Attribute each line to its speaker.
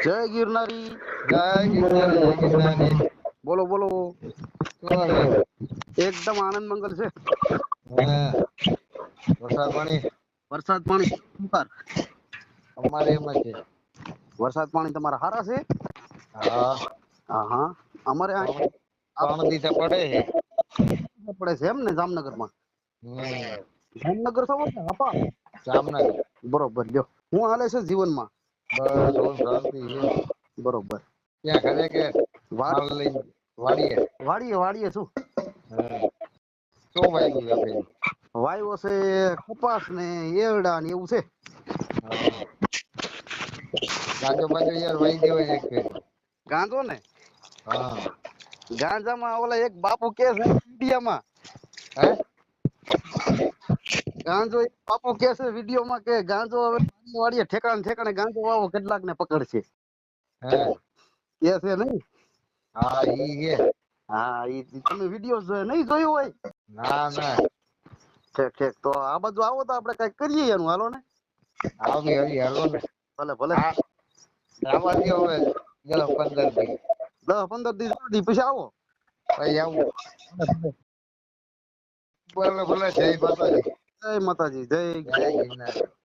Speaker 1: જય ગિરનારી બોલો બોલો. એકદમ આનંદ મંગલ છે.
Speaker 2: વરસાદ પાણી?
Speaker 1: વરસાદ પાણી
Speaker 2: અમારે એમ જ છે.
Speaker 1: વરસાદ પાણી તમારા સારા છે?
Speaker 2: હા.
Speaker 1: હા અમારે
Speaker 2: ત્રણ દિવસે પડે છે.
Speaker 1: પડે છે એમ ને જામનગરમાં જામનગર આપા
Speaker 2: જામનગર.
Speaker 1: બરોબર લ્યો. હું હાલે છે જીવનમાં?
Speaker 2: બસ ઓમ શાંતિ
Speaker 1: બરોબર.
Speaker 2: ક્યાં ઘરે કે લઈ વાડીએ?
Speaker 1: વાડીએ વાડીએ
Speaker 2: શું શું વાયુ
Speaker 1: વાયુ છે કપાસ ને એરડા ને એવું છે.
Speaker 2: ગાંજો ગાજો બાજો યાર વાઈ દેવાય એક
Speaker 1: ગાંજો ને?
Speaker 2: હા.
Speaker 1: ગાંજામાં ઓલા એક બાપુ કે છે ઇન્ડિયામાં.
Speaker 2: હે?
Speaker 1: ગાંજો બાપુ કે છે વિડીયોમાં કે ગાંજો હવે વાડીએ ઠેકાણે ઠેકાણે ગાંજો વાવો કેટલાક ને પકડશે કે છે નહીં?
Speaker 2: હા ઈ કે.
Speaker 1: હા ઈ તમે વીડિયો જોયો નહીં જોયું હોય?
Speaker 2: ના ના.
Speaker 1: ઠેક ઠેક તો આ બાજુ આવો તો આપણે કઈ કરીએ એનું હાલો ને?
Speaker 2: આવી આવી હાલો ને.
Speaker 1: ભલે ભલે.
Speaker 2: આવા હવે ગયો પંદર દી.
Speaker 1: દસ પંદર દિવસ દી પછી આવો.
Speaker 2: પછી આવો. ભલે ભલે જય માતાજી
Speaker 1: જય માતાજી જય
Speaker 2: જય